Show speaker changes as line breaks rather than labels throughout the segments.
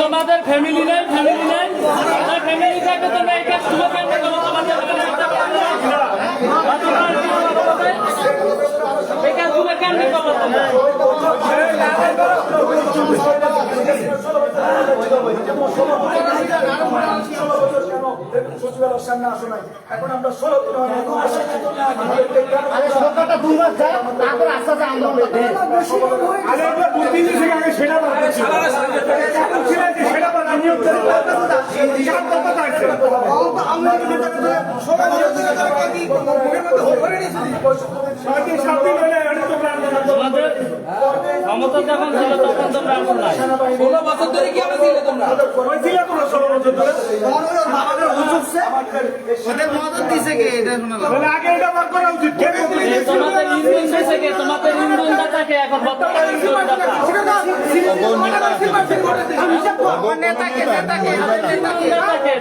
তোমাদের ফ্যামিলি নেই ফ্যামিলি নেই। ফ্যামিলি থাকবে তোমরা এই কাজ তুলে ফেলবে কেন তোমাদের এখানে একটা family আছে না? বা তোমরা কি করবে? এই কাজগুলো কেমনে করবে তোমরা?
আরে সরকারটা দুই মাস যায় তারপর আস্তে আস্তে আন্দোলন করে
আরে আমরা আগে সেটা বাদ ছিল যে সেটা বাদ নিয়োগ করে চার কথা থাকছে সাথে সাথে হলে এটা তোমরা আন্দোলন করো।
তোমাদের ক্ষমতা যখন ছিল তখন তোমরা আসো নাই।
ষোলো বছর ধরে কি আমরা ছিলে তোমরা? ওই ছিলে তোমরা ষোলো বছর ধরে
ওদের মদত দিছে কে এটা শোনা
তাহলে আগে এটা বার করা উচিত কে
তোমাদের ইন্ধন দিছে কে? তোমাদের ইন্ধন দাতাকে এখন বর্তমানে ইন্ধন দাতা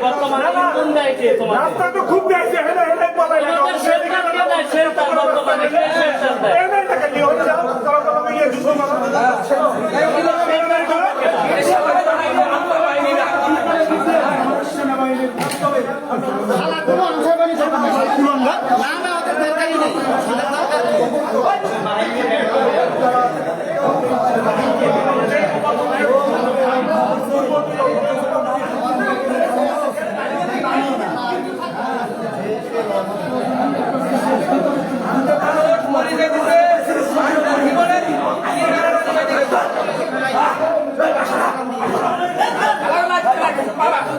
বর্তমানে ইন্ধন দেয় কে তোমাদের
রাস্তা তো খুব দেখছে হেলে হেলে পাবে
তোমাদের শেল্টার কে দেয় শেল্টার বর্তমানে কে শেল্টার দেয়
এমন টাকা নিয়ে হলে যাও তারা তোমাকে ইয়ে যুদ্ধ মারো
শালা কোনো আনসার বানি যাবে না কুলঙ্গা না না ওদের দরকারই নেই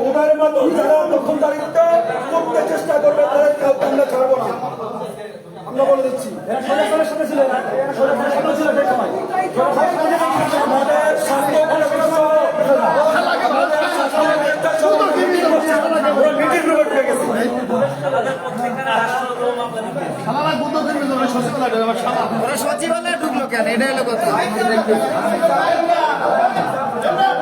ওনার মতো যারা দখলদারিত্ব করতে চেষ্টা করবে তাদের কাউকে আমরা ছাড়বো না আমরা বলে দিচ্ছি
সচিবালয়ে ঢুকলো কেন? এটা হলো কথা।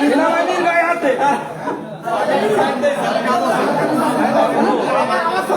সেনাবাহিনীর গায়ে হাতে।
আমার ধরছে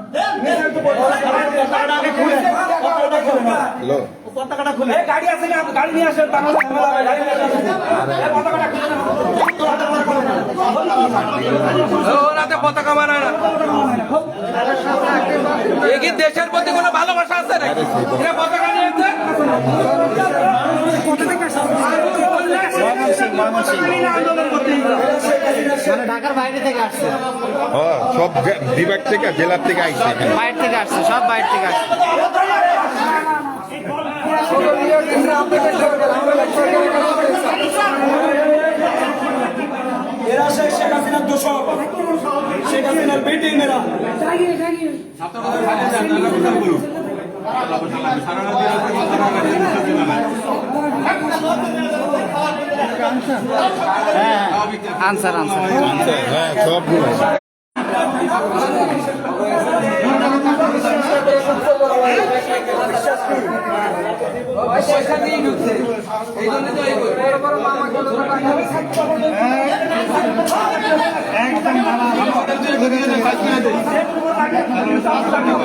পতাকাটা খুলে গাড়ি আছে না গাড়ি নিয়ে আসেন নিয়ে না
পতাকা মানায় না দেশের প্রতি কোনো ভালোবাসা আছে নাকি পতাকা নিয়েছে
মানে ঢাকার বাইরে থেকে আসছে।
ও সব বিভাগ থেকে জেলার থেকে এখানে।
বাইরে থেকে আসছে সব বাইরে থেকে আসছে।
এরা শেখ হাসিনার দোষক শেখ হাসিনার বেটি মেয়েরা
হ্যাঁ আনসার আনসার
হ্যাঁ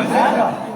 এই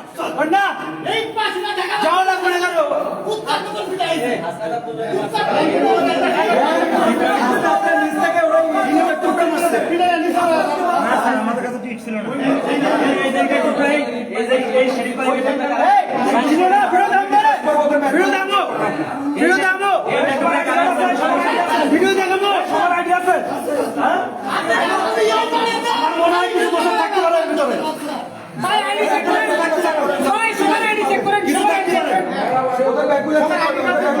খুলে যাও না যাও না করে গেল নিচ থেকে ওরা ইঞ্জিনের টুকরো মারছে ছিল না ভিডিও দাম করে ভিডিও দাম ভিডিও দাম ভিডিও দেখাবো সবার আইডিয়া আছে হ্যাঁ মনে হয় কিছু বছর থাকতে পারে ভিতরে ওদের ব্যাগগুলো
আচ্ছা আচ্ছা আচ্ছা
সবগুলো আইডি নিয়ে আনেন আইডি নিয়ে আনেন এর ভিতরে ভুয়া আছে কিনা দেখেন সব আইডি নিয়ে আনেন সব আইডি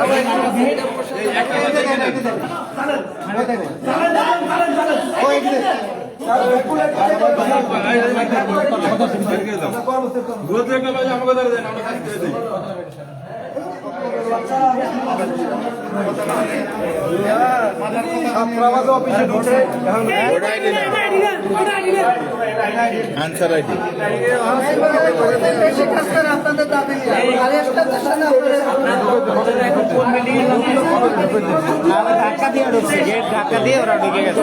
আমাকে আনসার আইডি
ধাক্কা দিয়ে ঢুকছে গেট ধাক্কা দিয়ে ওরা ঢুকে গেছে।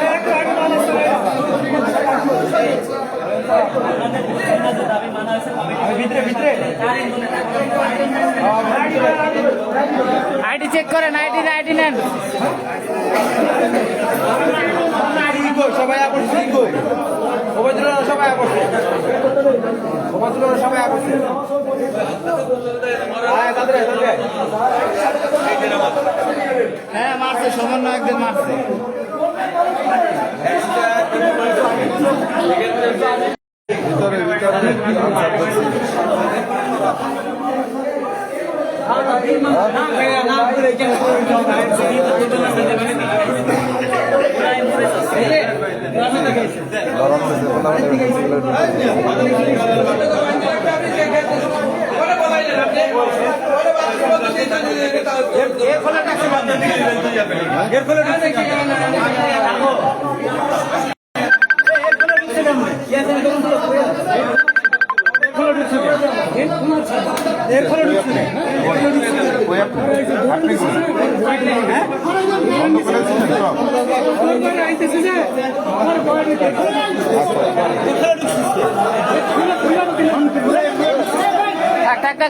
আইডি চেক করেন আইডি আইডি নেন।
সবাই সবাই সবাই
সমন্বয়কদের মারছে। থাক থাক থাক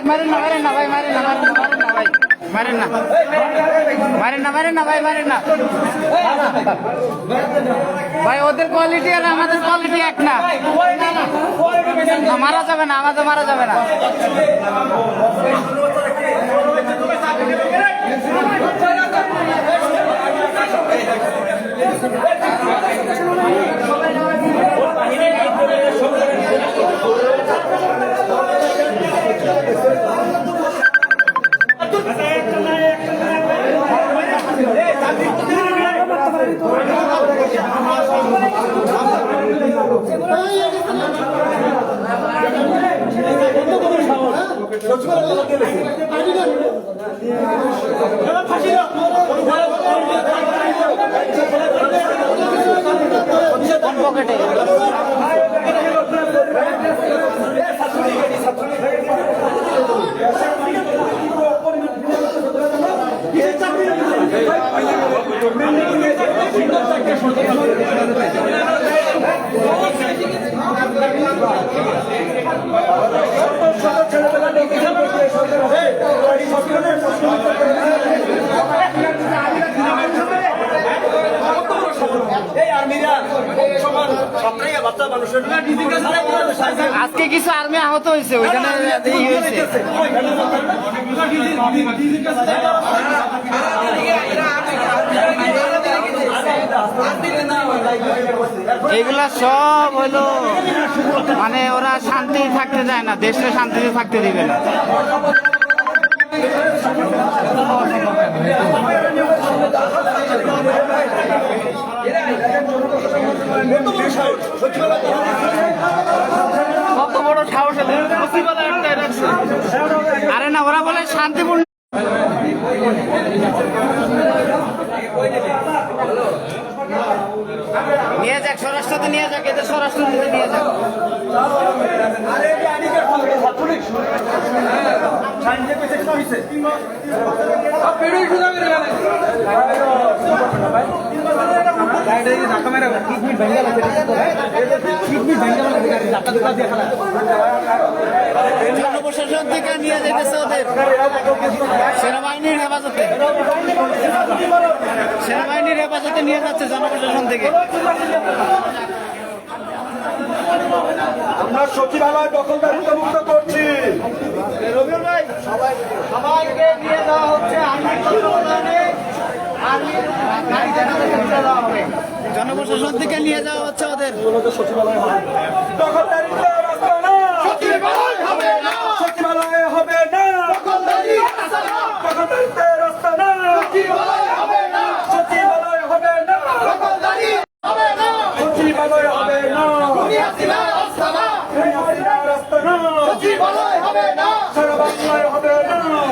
মারেন না মারেন না ভাই মারেন না মারেন ভাই। মারেন না। মারেন না মারেন না ভাই মারেন না। ভাই ওদের কোয়ালিটি আর আমাদের কোয়ালিটি এক না, মারা যাবে না আমাদের মারা যাবে না। Let's go. পকেটে আজকে কিছু আর্মি আহত হয়েছে ওইখানে এগুলা সব হলো মানে ওরা শান্তি থাকতে চায় না দেশে শান্তিতে থাকতে দিবে না। কত বড় সাহস। আরে না ওরা বলে শান্তিপূর্ণ নিয়ে যাক স্বরাষ্ট্রতে নিয়ে যাক এদের স্বরাষ্ট্রতে নিয়ে যাক জনপ্রশাসন থেকে নিয়ে যেতেছে ওদের। সেনাবাহিনীর হেফাজতে। সেনাবাহিনীর হেফাজতে নিয়ে যাচ্ছে জনপ্রশাসন থেকে।
আমরা সচিবালয় দখলদারিত্ব মুক্ত করছি।
সবাইকে নিয়ে যাওয়া হচ্ছে। আর্মির জনপ্রশাসন থেকে নিয়ে যাওয়া হচ্ছে ওদের।
না হবে না। না। সচিবালয় হবে না। সচিবালয় হবে না। রাস্তা না। সারা বাংলা